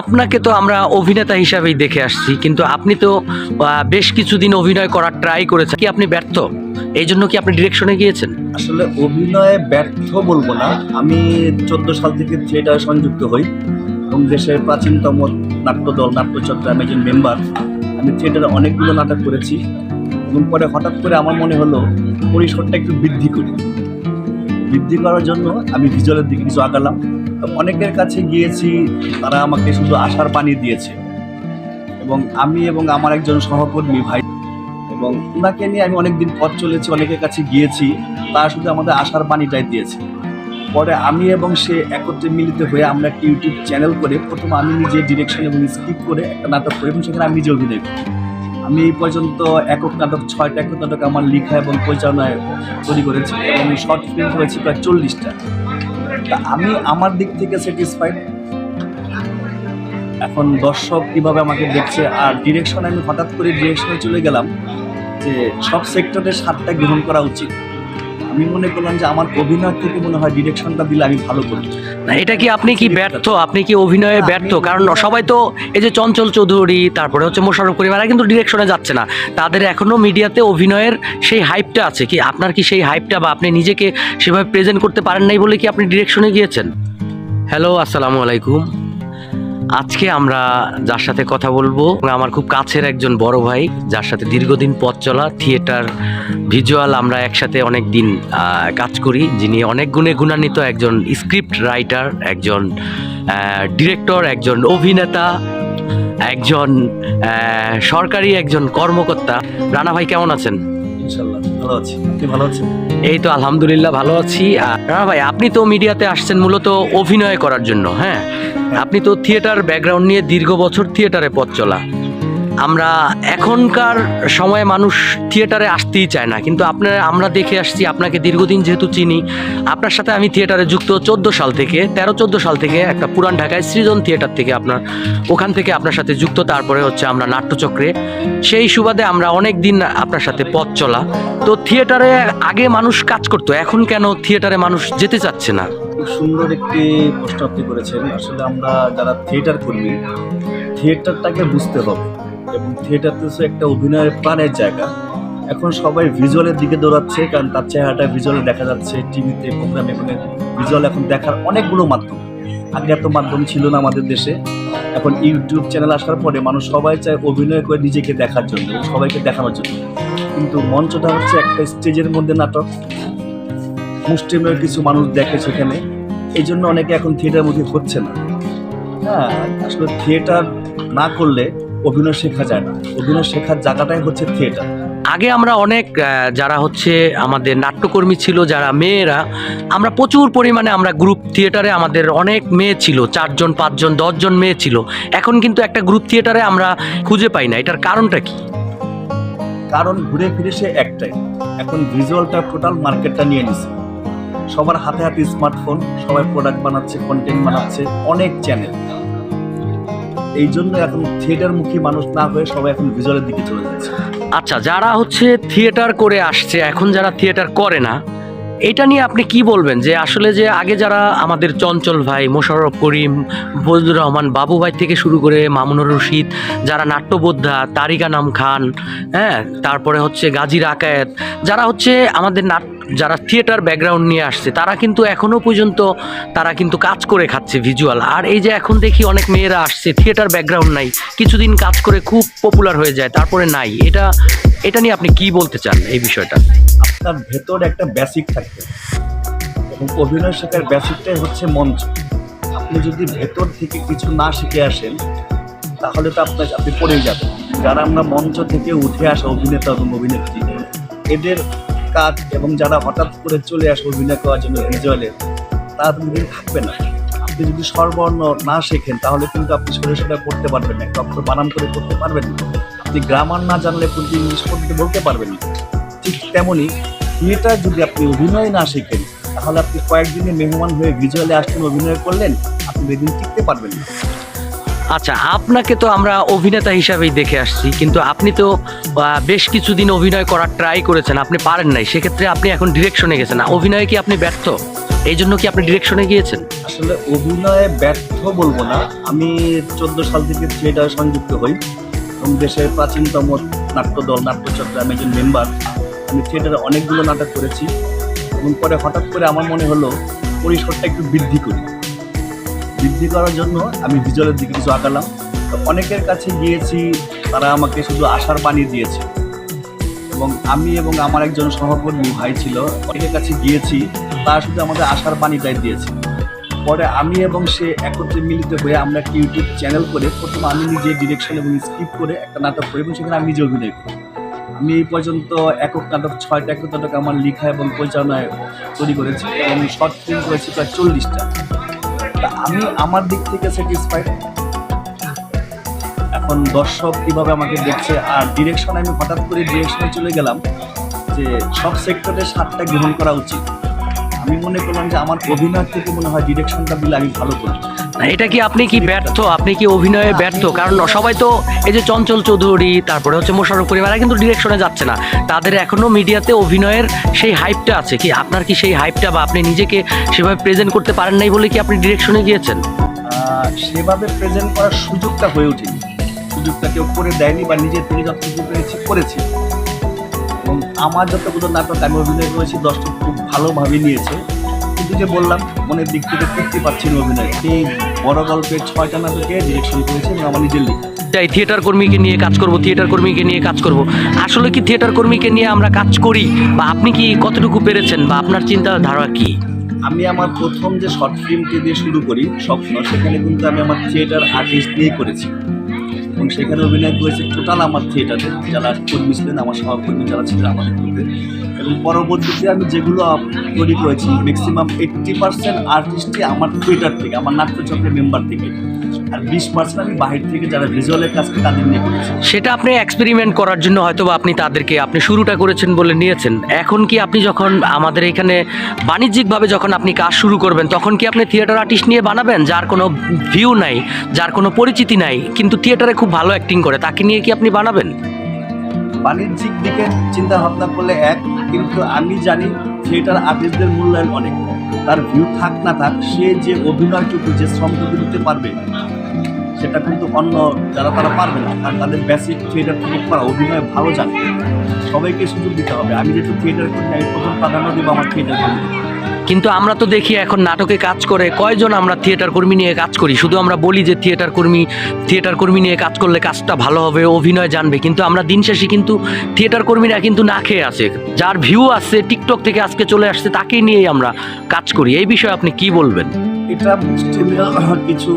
আপনাকে তো আমরা অভিনেতা হিসাবেই দেখে আসছি, কিন্তু আপনি তো বেশ কিছুদিন অভিনয় করার ট্রাই করেছেন। কি আপনি ব্যর্থ? এই জন্য কি আপনি ডিরেকশনে গিয়েছেন? আসলে অভিনয়ে ব্যর্থ বলব না। আমি চোদ্দ সাল থেকে থিয়েটারে সংযুক্ত হই এবং দেশের প্রাচীনতম নাট্যদল নাট্যচক্রে আমি একজন মেম্বার আমি থিয়েটারে অনেকগুলো নাটক করেছি এবং পরে হঠাৎ করে আমার মনে হলো পরিসরটা একটু বৃদ্ধি করি। বৃদ্ধি করার জন্য আমি ভিজুয়ালের দিকে কিছু আগালাম। তো অনেকের কাছে গিয়েছি, তারা আমাকে শুধু আশার পানি দিয়েছে। এবং আমি এবং আমার একজন সহকর্মী ভাই এবং ওনাকে নিয়ে আমি অনেকদিন পথ চলেছি, অনেকের কাছে গিয়েছি, তারা শুধু আমাদের আশার পানিটাই দিয়েছে। পরে আমি এবং সে একত্রে মিলিত হয়ে আমরা একটা ইউটিউব চ্যানেল করে প্রথম আমি নিজে ডিরেকশন এবং স্ক্রিপ্ট করে একটা নাটক করি এবং সেখানে আমি নিজে অভিনয় করি। আমি এই পর্যন্ত একক নাটক, ছয়টা একক নাটক আমার লেখা এবং পরিচালনায় তৈরি করেছি এবং শর্ট ফিল্ম করেছি প্রায় চল্লিশটা। তা আমি আমার দিক থেকে স্যাটিসফাইড এখন দর্শক কীভাবে আমাকে দেখছে আর ডিরেকশনে আমি হঠাৎ করে ডিরেকশনে চলে গেলাম যে সব সেক্টরের স্বাদটা গ্রহণ করা উচিত। আমি মনে করলাম যে আমার অভিনয় থেকে মনে হয় ডিরেকশনটা দিলে আমি ভালো করি না এটা কি আপনি কি ব্যর্থ? আপনি কি অভিনয়ে ব্যর্থ? কারণ সবাই তো এই যে চঞ্চল চৌধুরী তারপরে হচ্ছে মোশাররফ করিম এরা কিন্তু ডিরেকশনে যাচ্ছে না। তাদের এখনও মিডিয়াতে অভিনয়ের সেই হাইপটা আছে কি? আপনার কি সেই হাইপটা বা আপনি নিজেকে সেভাবে প্রেজেন্ট করতে পারেন নাই বলে কি আপনি ডিরেকশনে গিয়েছেন? হ্যালো আসসালামু আলাইকুম। আজকে আমরা যার সাথে কথা বলব আমার খুব কাছের একজন বড় ভাই, যার সাথে দীর্ঘদিন পথ চলা থিয়েটার ভিজুয়াল আমরা একসাথে অনেক দিন কাজ করি, যিনি অনেক গুণে গুণান্বিত একজন স্ক্রিপ্ট রাইটার একজন ডিরেক্টর একজন অভিনেতা, একজন সরকারি একজন কর্মকর্তা। রানা ভাই, কেমন আছেন? ইনশাল্লাহ। ভালো আছি। আপনি ভালো আছেন? এই তো আলহামদুলিল্লাহ ভালো আছি। রানা ভাই, আপনি তো মিডিয়াতে আসছেন মূলত অভিনয় করার জন্য হ্যাঁ? আপনি তো থিয়েটার ব্যাকগ্রাউন্ড নিয়ে দীর্ঘ বছর থিয়েটারে পথ চলা। আমরা এখনকার সময়ে মানুষ থিয়েটারে আসতেই চায় না, কিন্তু আপনার, আমরা দেখে আসছি, আপনাকে দীর্ঘদিন যেহেতু চিনি, আপনার সাথে আমি থিয়েটারে যুক্ত চোদ্দ সাল থেকে, তেরো চোদ্দ সাল থেকে একটা পুরান ঢাকায় সৃজন থিয়েটার থেকে আপনার, ওখান থেকে আপনার সাথে যুক্ত, তারপরে হচ্ছে আমরা নাট্যচক্রে। সেই সুবাদে আমরা অনেক দিন আপনার সাথে পথ চলা। তো থিয়েটারে আগে মানুষ কাজ করতো, এখন কেন থিয়েটারে মানুষ যেতে চাচ্ছে না? খুব সুন্দর একটি প্রশ্ন আপনি করেছেন। আসলে আমরা যারা থিয়েটার কর্মী, থিয়েটারটাকে বুঝতে হবে। এবং থিয়েটার তো একটা অভিনয়ের প্রাণের জায়গা। এখন সবাই ভিজুয়ালের দিকে দৌড়াচ্ছে, কারণ তার চেহারাটা ভিজুয়ালে দেখা যাচ্ছে টিভিতে প্রোগ্রামে এখানে ভিজুয়াল এখন দেখার অনেকগুলো মাধ্যম। আগে এত মাধ্যম ছিল না আমাদের দেশে। এখন ইউটিউব চ্যানেল আসার পরে মানুষ সবাই চায় অভিনয় করে নিজেকে দেখার জন্য, সবাইকে দেখানোর জন্য। কিন্তু মঞ্চটা হচ্ছে একটা স্টেজের মধ্যে নাটক। মুষ্টিমেয় কিছু মানুষ দেখে সেখানে। এই জন্য অনেকে এখন থিয়েটার মুখে হচ্ছে না। হ্যাঁ আসলে থিয়েটার না করলে অভিনয় শেখা যায় না। অভিনয় শেখার জায়গাটাই হচ্ছে থিয়েটার আগে আমরা অনেক যারা হচ্ছে আমাদের নাট্যকর্মী ছিল যারা মেয়েরা আমরা প্রচুর পরিমাণে আমরা গ্রুপ থিয়েটারে আমাদের অনেক মেয়ে ছিল চারজন পাঁচজন দশজন মেয়ে ছিল। এখন কিন্তু একটা গ্রুপ থিয়েটারে আমরা খুঁজে পাই না। এটার কারণটা কি? কারণ ঘুরে ফিরে সে একটাই। এখন ভিজুয়ালটা টোটাল মার্কেটটা নিয়ে নিছে। সবার হাতে হাতে স্মার্টফোন সবাই প্রোডাক্ট বানাচ্ছে কন্টেন্ট বানাচ্ছে অনেক চ্যানেল এই জন্য এখন থিয়েটার থিয়েটারমুখী মানুষ না হয়ে সবাই এখন ভিজুয়ালের দিকে চলে যাচ্ছে। আচ্ছা যারা হচ্ছে থিয়েটার করে আসছে, এখন যারা থিয়েটার করে না এটা নিয়ে আপনি কি বলবেন? যে আসলে যে আগে যারা আমাদের চঞ্চল ভাই, মোশাররফ করিম, ফজলুর রহমান, বাবু ভাই থেকে শুরু করে মামুনুর রশিদ, যারা নাট্যবোদ্ধা, তারিকা নাম খান হ্যাঁ তারপরে হচ্ছে গাজীর আকায়েত যারা হচ্ছে আমাদের নাট, যারা থিয়েটার ব্যাকগ্রাউন্ড নিয়ে আসছে, তারা কিন্তু এখনও পর্যন্ত তারা কিন্তু কাজ করে খাচ্ছে ভিজুয়াল। আর এই যে এখন দেখি অনেক মেয়েরা আসছে, থিয়েটার ব্যাকগ্রাউন্ড নাই, কিছুদিন কাজ করে খুব পপুলার হয়ে যায়, তারপরে নাই। এটা এটা নিয়ে আপনি কি বলতে চান এই বিষয়টা? আপনার ভেতর একটা বেসিক থাকবে। এবং অভিনয় শেখার বেসিকটাই হচ্ছে মঞ্চ। আপনি যদি ভেতর থেকে কিছু না শিখে আসেন, তাহলে তো আপনার আপনি পড়েই যাবেন। যারা আমরা মঞ্চ থেকে উঠে আসা অভিনেতা এবং অভিনেত্রী, এদের কাজ এবং যারা হঠাৎ করে চলে আসে অভিনয় করার জন্য ভিজুয়ালে তারা তো দিন থাকবে না। আপনি যদি স্বরবর্ণ না শেখেন, তাহলে কিন্তু আপনি সরে সরে পড়তে পারবেন না। একটা বানান করে পড়তে পারবেন না। আপনি গ্রামার না জানলে কিন্তু ইংলিশ পড়তে বলতে পারবেন না। ঠিক তেমনই থিয়েটার যদি আপনি অভিনয় না শেখেন তাহলে আপনি কয়েকদিনে মেহমান হয়ে ভিজুয়ালে আসলেন অভিনয় করলেন আপনি বেদিন টিকতে পারবেন না। আচ্ছা আপনাকে তো আমরা অভিনেতা হিসাবেই দেখে আসছি কিন্তু আপনি তো বেশ কিছুদিন অভিনয় করার ট্রাই করেছেন আপনি পারেন নাই সেক্ষেত্রে আপনি এখন ডিরেকশনে গেছেন। অভিনয়ে কি আপনি ব্যর্থ? এই জন্য কি আপনি ডিরেকশনে গিয়েছেন? আসলে অভিনয়ে ব্যর্থ বলব না আমি চোদ্দ সাল থেকে থিয়েটার সংযুক্ত হই এবং দেশের প্রাচীনতম নাট্যদল নাট্যচক্রে আমি একজন মেম্বার আমি থিয়েটারে অনেকগুলো নাটক করেছি এবং পরে হঠাৎ করে আমার মনে হলো পরিসরটা একটু বৃদ্ধি করি। বৃদ্ধি করার জন্য আমি ভিজুয়ালের দিকে কিছু আঁকালাম তো অনেকের কাছে গিয়েছি, তারা আমাকে শুধু আশার বাণী দিয়েছে। এবং আমি এবং আমার একজন সহকর্মী ভাই ছিল, অনেকের কাছে গিয়েছি, তারা শুধু আমাদের আশার বাণীটাই দিয়েছে। পরে আমি এবং সে একত্রে মিলিত হয়ে আমরা একটা ইউটিউব চ্যানেল করে প্রথমে আমি নিজে ডিরেকশন এবং স্ক্রিপ্ট করে একটা নাটক করি এবং সেখানে আমি নিজে অভিনয় করি। আমি এই পর্যন্ত একক নাটক, ছয়টা একক নাটক আমার লেখা এবং পরিচালনায় তৈরি করেছি এবং শর্ট ফিল্ম করেছি প্রায় চল্লিশটা। আমি আমার দিক থেকে স্যাটিসফাইড এখন দর্শক কীভাবে আমাকে দেখছে আর ডিরেকশন আমি হঠাৎ করে ডিরেকশনে চলে গেলাম যে সব সেক্টরে সাতটা গ্রহণ করা উচিত। আমি মনে করলাম যে আমার অভিনয় থেকে মনে হয় ডিরেকশনটা দিলে আমি ভালো করি এটা কি আপনি কি ব্যর্থ? আপনি কি অভিনয়ে ব্যর্থ? কারণ সবাই তো এই যে চঞ্চল চৌধুরী তারপরে হচ্ছে মোশাররফ করিম এরা কিন্তু ডিরেকশনে যাচ্ছে না। তাদের এখনও মিডিয়াতে অভিনয়ের সেই হাইপটা আছে কি? আপনার কি সেই হাইপটা বা আপনি নিজেকে সেভাবে প্রেজেন্ট করতে পারেন নাই বলে কি আপনি ডিরেকশনে গিয়েছেন? সেভাবে প্রেজেন্ট করার সুযোগটা হয়ে ওঠেনি। সুযোগটা কেউ করে দেয়নি বা নিজের থেকে যতটুকু পেরেছি করেছি। এবং আমার যতগুলো নাটক আমি অভিনয় করেছি দর্শক খুব ভালোভাবে নিয়েছে। কিন্তু যে বললাম মনের দিক থেকে তৃপ্তি পাচ্ছি না অভিনয়। এই বড় গল্পের ছয়টা নাটকে ডিরেকশন করেছি এবং আমার নিজের লেখা। যাই থিয়েটার কর্মীকে নিয়ে কাজ করব থিয়েটার কর্মীকে নিয়ে কাজ করব। আসলে কি থিয়েটার কর্মীকে নিয়ে আমরা কাজ করি? বা আপনি কি কতটুকু পেরেছেন? বা আপনার চিন্তাধারা কি? আমি আমার প্রথম যে শর্ট ফিল্মটি দিয়ে শুরু করি স্বপ্ন সেখানে কিন্তু আমি আমার থিয়েটার আর্টিস্ট নিয়ে করেছি। এবং সেখানে অভিনয় করেছে টোটাল আমার থিয়েটারে, যারা কর্মী ছিলেন, আমার সহকর্মী যারা ছিলেন আমাদের গ্রুপে এবং পরবর্তীতে আমি যেগুলো তৈরি করেছি ম্যাক্সিমাম এইট্টি পার্সেন্ট আর্টিস্টই আমার থিয়েটার থেকে, আমার নাট্যচক্রের মেম্বার থেকে। আর বিশ পার্সেন্ট আমি বাহির থেকে যারা ভিজুয়ালের কাজ তাদের নিয়ে করেছি। সেটা আপনি এক্সপেরিমেন্ট করার জন্য হয়তো বা আপনি তাদেরকে আপনি শুরুটা করেছেন বলে নিয়েছেন। এখন কি আপনি যখন আমাদের এখানে বাণিজ্যিকভাবে যখন আপনি কাজ শুরু করবেন তখন কি আপনি থিয়েটার আর্টিস্ট নিয়ে বানাবেন যার কোনো ভিউ নাই যার কোনো পরিচিতি নাই কিন্তু থিয়েটারে খুব ভালো অ্যাক্টিং করে তাকে নিয়ে কি আপনি বানাবেন? বাণিজ্যিক দিকে চিন্তা ভাবনা করলে এক কিন্তু আমি জানি থিয়েটার আর্টিস্টদের মূল্যায়ন অনেক তার ভিউ থাক না থাক, সে যে অভিনয়টুকু, যে শ্রমটুকু দিতে পারবে, সেটা কিন্তু অন্য যারা তারা পারবে না। কারণ তাদের বেসিক থিয়েটার থেকে করা, অভিনয় ভালো জানে। সবাইকে সুযোগ দিতে হবে। আমি যেহেতু থিয়েটার করি আমি প্রথম প্রাধান্য দেবো আমার থিয়েটার কিন্তু আমরা তো দেখি এখন নাটকে কাজ করে কয়জন আমরা থিয়েটার কর্মী নিয়ে কাজ করি। শুধু আমরা বলি যে থিয়েটার কর্মী থিয়েটার কর্মী নিয়ে কাজ করলে কাজটা ভালো হবে, অভিনয় জানবে। কিন্তু আমরা দিন শেষে কিন্তু থিয়েটার কর্মীরা কিন্তু না খেয়ে আসে যার ভিউ আছে টিকটক থেকে আজকে চলে আসছে তাকেই নিয়েই আমরা কাজ করি। এই বিষয়ে আপনি কি বলবেন? এটা কিছু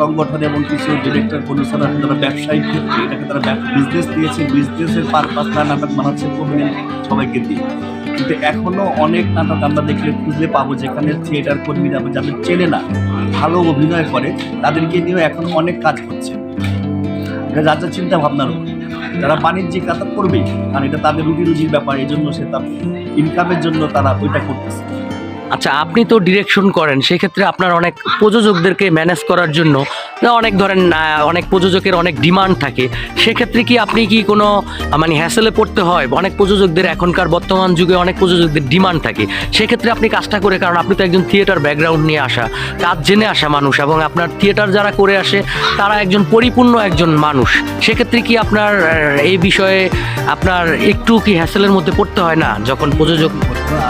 সংগঠন এবং কিছু ডিরেক্টর প্রডিউসার তারা ব্যবসায়িক ক্ষেত্রে এটাকে তারা বিজনেস দিয়েছে। বিজনেসের পারপাস তারা নাটক বানাচ্ছে সবাইকে দিয়ে। কিন্তু এখনও অনেক নাটক আমরা দেখলে খুঁজলে পাবো যেখানে থিয়েটার কর্মীরা যাদের চেনে না, ভালো অভিনয় করে, তাদেরকে নিয়েও এখন অনেক কাজ হচ্ছে। এটা যার চিন্তা ভাবনার উপর। যারা বাণিজ্যিক কাতার করবেই, কারণ এটা তাদের রুটি রুজির ব্যাপার এই জন্য সে তার ইনকামের জন্য তারা ওইটা করতেছে। আচ্ছা আপনি তো ডিরেকশন করেন, সেক্ষেত্রে আপনার অনেক প্রযোজকদেরকে ম্যানেজ করার জন্য অনেক ধরেন অনেক প্রযোজকের অনেক ডিমান্ড থাকে। সেক্ষেত্রে কি আপনি কি কোনো মানে হ্যাসেলে পড়তে হয়? অনেক প্রযোজকদের এখনকার বর্তমান যুগে অনেক প্রযোজকদের ডিমান্ড থাকে। সেক্ষেত্রে আপনি কাজটা করে, কারণ আপনি তো একজন থিয়েটার ব্যাকগ্রাউন্ড নিয়ে আসা, কাজ জেনে আসা মানুষ এবং আপনার থিয়েটার যারা করে আসে, তারা একজন পরিপূর্ণ একজন মানুষ। সেক্ষেত্রে কি আপনার এই বিষয়ে আপনার একটু কি হ্যাসেলের মধ্যে পড়তে হয় না, যখন প্রযোজক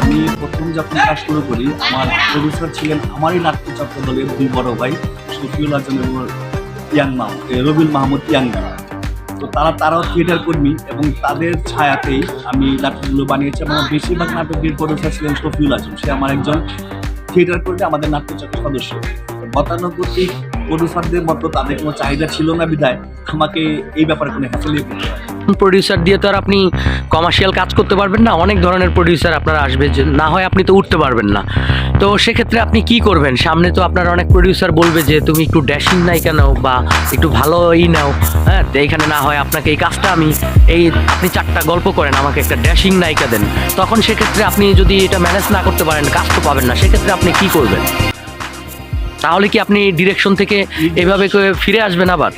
আমি প্রথম যখন কাজ শুরু করি। আমার প্রডিউসার ছিলেন আমারই নাট্যচক্র দলের দুই বড় ভাই, শফিউল আজম এবং ইয়াং মাহমুদ রবিউল মাহমুদ ইয়াঙ্গা তো তারা তারাও থিয়েটার কর্মী এবং তাদের ছায়াতেই আমি নাটকগুলো বানিয়েছি এবং বেশিরভাগ নাটকের প্রডিউসার ছিলেন শফিউল আজম। সে আমার একজন থিয়েটার কর্মী, আমাদের নাট্যচক্রের সদস্য। তো গতানুগতিক প্রডিউসারদের মতো তাদের কোনো চাহিদা ছিল না বিধায় আমাকে এই ব্যাপারে কোনো হ্যাসেলিয়ে করতে হয় প্রডিউসার দিয়ে তো আর আপনি কমার্শিয়াল কাজ করতে পারবেন না। অনেক ধরনের প্রডিউসার আপনার আসবে না হয় আপনি তো উঠতে পারবেন না। তো সেক্ষেত্রে আপনি কি করবেন? সামনে তো আপনার অনেক প্রডিউসার বলবে যে তুমি একটু ড্যাশিং নায়িকা নাও বা একটু ভালোই নাও। হ্যাঁ তো এইখানে না হয় আপনাকে এই কাজটা আমি এই আপনি চারটা গল্প করেন আমাকে একটা ড্যাশিং নায়িকা দেন। তখন সেক্ষেত্রে আপনি যদি এটা ম্যানেজ না করতে পারেন কাজ তো পাবেন না। সেক্ষেত্রে আপনি কি করবেন? তাহলে কি আপনি ডিরেকশন থেকে এভাবে করে ফিরে আসবেন আবার?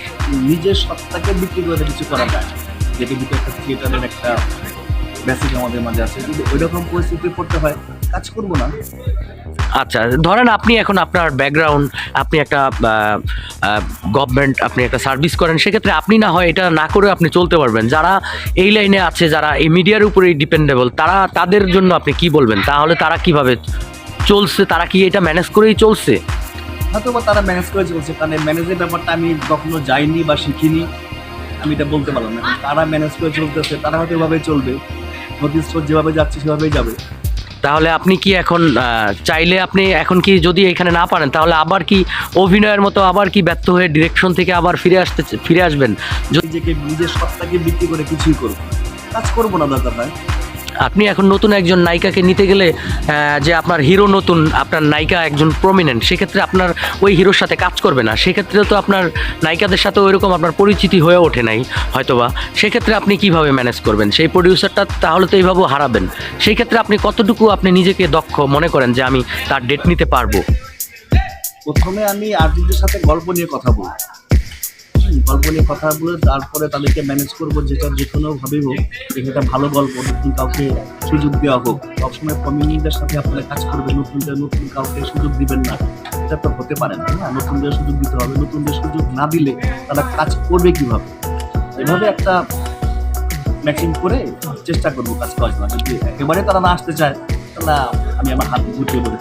নিজের সত্তাকে বিক্রি করে কিছু করা যায়। যেটা কিন্তু একটা থিয়েটারের একটা মেসেজ আমাদের মাঝে আছে যদি ওই রকম পরিস্থিতি পড়তে হয় কাজ করব না। আচ্ছা ধরেন আপনি এখন আপনার ব্যাকগ্রাউন্ড আপনি একটা গভর্নমেন্ট আপনি একটা সার্ভিস করেন সেক্ষেত্রে আপনি না হয় এটা না করে আপনি চলতে পারবেন। যারা এই লাইনে আছে যারা এই মিডিয়ার উপরেই ডিপেন্ডেবল তারা তাদের জন্য আপনি কি বলবেন? তাহলে তারা কীভাবে চলছে? তারা কি এটা ম্যানেজ করেই চলছে? হয়তো বা তারা ম্যানেজ করে চলছে কারণ ম্যানেজের ব্যাপারটা আমি কখনো যাইনি বা শিখিনি। আমি এটা বলতে পারলাম না। তারা ম্যানেজ করে চলতেছে তারা হয়তো এভাবেই চলবে। নদীর স্রোত যেভাবে যাচ্ছে সেভাবেই যাবে। তাহলে আপনি কি এখন চাইলে আপনি এখন কি যদি এখানে না পারেন তাহলে আবার কি অভিনয়ের মতো আবার কি ব্যর্থ হয়ে ডিরেকশন থেকে আবার ফিরে আসতে ফিরে আসবেন? যদি নিজেকে নিজের সত্তাকে বিক্রি করে কিছুই করব কাজ করব না দাদা নাই আপনি এখন নতুন একজন নায়িকাকে নিতে গেলে যে আপনার হিরো নতুন আপনার নায়িকা একজন প্রমিনেন্ট সেক্ষেত্রে আপনার ওই হিরোর সাথে কাজ করবে না। সেক্ষেত্রে তো আপনার নায়িকাদের সাথে ওইরকম আপনার পরিচিতি হয়ে ওঠে নাই হয়তোবা। সেক্ষেত্রে আপনি কীভাবে ম্যানেজ করবেন? সেই প্রডিউসারটা তাহলে তো এইভাবে হারাবেন। সেই ক্ষেত্রে আপনি কতটুকু আপনি নিজেকে দক্ষ মনে করেন যে আমি তার ডেট নিতে পারব? প্রথমে আমি আর্টিস্টদের সাথে গল্প নিয়ে কথা হুম, গল্প নিয়ে কথা বলে তারপরে তাদেরকে ম্যানেজ করব, যেটা যে কোনোভাবেই হোক এটা ভালো গল্প, নতুন কাউকে সুযোগ দেওয়া হোক। সবসময় কমিউনিটির সাথে আপনারা কাজ করবেন, নতুনদের নতুন কাউকে সুযোগ দিবেন না। এটা তো হতে পারে না না নতুনদের সুযোগ দিতে হবে, নতুনদের সুযোগ না দিলে তারা কাজ করবে কীভাবে? এভাবে একটা ম্যাচিং করে চেষ্টা করব কাজ করার যদি একেবারে তারা না আসতে চায়, তাহলে আমি আমার হাত গুটিয়ে বলে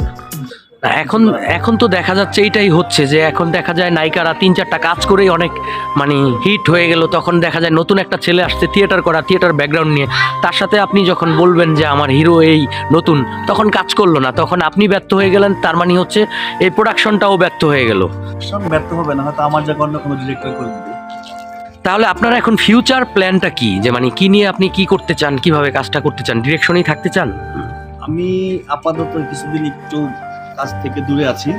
এখন এখন তো দেখা যাচ্ছে এইটাই হচ্ছে যে এখন দেখা যায় নায়িকারা তিন চারটা কাজ করেই অনেক মানে হিট হয়ে গেল তখন দেখা যায় নতুন একটা ছেলে আসছে থিয়েটার করা থিয়েটার ব্যাকগ্রাউন্ড নিয়ে। তার সাথে আপনি যখন বলবেন যে আমার হিরো এই নতুন তখন কাজ করল না তখন আপনি ব্যর্থ হয়ে গেলেন তার মানে হচ্ছে এই প্রোডাকশনটাও ব্যর্থ হয়ে গেল। সব ব্যর্থ হবে না হয়তো আমার জায়গায় অন্য কোনো ডিরেক্টর করে দিবে। তাহলে আপনার এখন ফিউচার প্ল্যানটা কি? যে মানে কি নিয়ে আপনি কি করতে চান কীভাবে কাজটা করতে চান? ডিরেকশনেই থাকতে চান? আমি আপাতত কিছুদিন একটু কাজ থেকে দূরে আছি,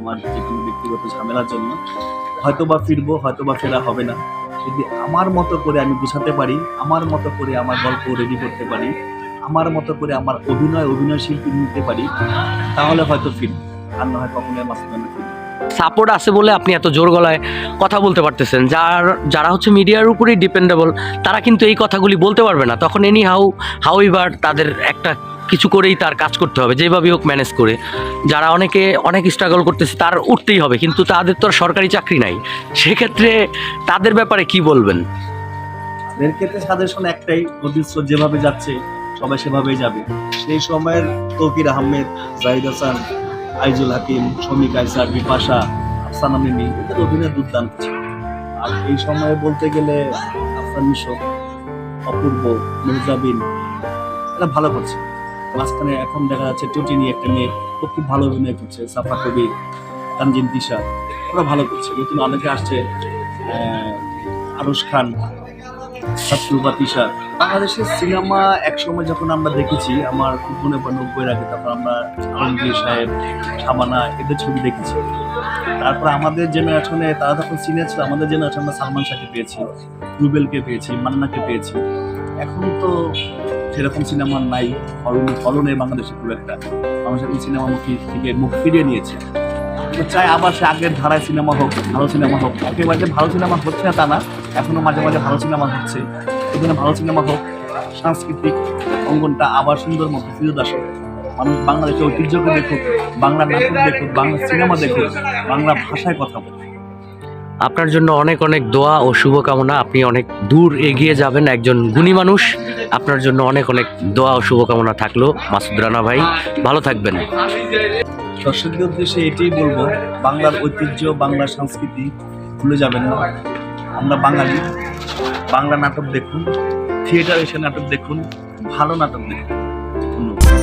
আমার যে কোনো ব্যক্তিগত ঝামেলার জন্য। হয়তো বা ফিরবো হয়তো বা ফেরা হবে না। যদি আমার মতো করে আমি গুছাতে পারি, আমার মতো করে আমার গল্প রেডি করতে পারি, আমার মতো করে আমার অভিনয় অভিনয় শিল্পী নিতে পারি, তাহলে হয়তো ফিরবো। আর না হয় কখনোই মাঝখানে ফিরবো। সাপোর্ট আছে বলে আপনি এত জোর গলায় কথা বলতে পারতেছেন। যার, যারা হচ্ছে মিডিয়ার উপরেই ডিপেন্ডেবল তারা কিন্তু এই কথাগুলি বলতে পারবে না। তখন এনি হাউ হাউ এভার তাদের একটা কিছু করেই তার কাজ করতে হবে, যেভাবেই হোক ম্যানেজ করে। যারা অনেকে, অনেক স্ট্রাগল করতেছে, তার উঠতেই হবে, কিন্তু তাদের তো আর সরকারি চাকরি নাই। সেক্ষেত্রে তাদের ব্যাপারে কি বলবেন? এর ক্ষেত্রে সাজেশন একটাই নদীর যেভাবে যাচ্ছে, সবাই সেভাবেই যাবে। সেই সময়ের তৌকির আহমেদ, জাহিদ হাসান, আইজুল হাকিম শমিক আইসার, বিপাশা, আফসানা মিমি এদের অভিনয় দুর্দান্ত ছিল। আর এই সময়ে বলতে গেলে আফসান মিশক, অপূর্ব মির্জাবিন এরা ভালো করছে। মাঝখানে এখন দেখা যাচ্ছে টুটিনি একটা মেয়ে, ও খুব ভালো অভিনয় করছে, সাফা কবির তানজিন তিশা। ওরা ভালো করছে। নতুন অনেকে আসছে আরশ খান সাতরুবা তিশা। বাংলাদেশের সিনেমা একসময় যখন আমরা দেখেছি, আমার মনে পড়ে নব্বইয়ের আগে তখন আমরা আলমগীর সাহেব শাবানা এদের ছবি দেখেছি। তারপর আমাদের জেনারেশনে তারা তখন সিনিয়র ছিল, আমাদের জেনারেশন আমরা সালমান শাহকে পেয়েছি, রুবেলকে পেয়েছি, মান্নাকে পেয়েছি। এখন তো সেরকম সিনেমা নাই ফলন ফলনে বাংলাদেশে খুব একটা। মানুষ এখন সিনেমা মুখী থেকে মুখ ফিরিয়ে নিয়েছে। চাই আবার সে আগের ধারায় সিনেমা হোক, ভালো সিনেমা হোক। একেবারে ভালো সিনেমা হচ্ছে না তা না এখনও মাঝে মাঝে ভালো সিনেমা হচ্ছে। এখানে ভালো সিনেমা হোক, সাংস্কৃতিক অঙ্গনটা আবার সুন্দর মতো ফিরত আসুক। মানুষ বাংলাদেশের ঐতিহ্যকে দেখুক বাংলা নাটক দেখুক বাংলা সিনেমা দেখুক, বাংলা ভাষায় কথা বলুক। আপনার জন্য অনেক অনেক দোয়া ও শুভকামনা। আপনি অনেক দূর এগিয়ে যাবেন, একজন গুণী মানুষ। আপনার জন্য অনেক অনেক দোয়া ও শুভকামনা থাকল মাসুদ রানা ভাই। ভালো থাকবেন। সরস্বতী উদ্দেশ্যে এটাই বলব, বাংলার ঐতিহ্য, বাংলার সংস্কৃতি ভুলে যাবেন না। আমরা বাঙালি, বাংলা নাটক দেখুন, থিয়েটার এসে নাটক দেখুন, ভালো নাটক দেখুন। ধন্যবাদ।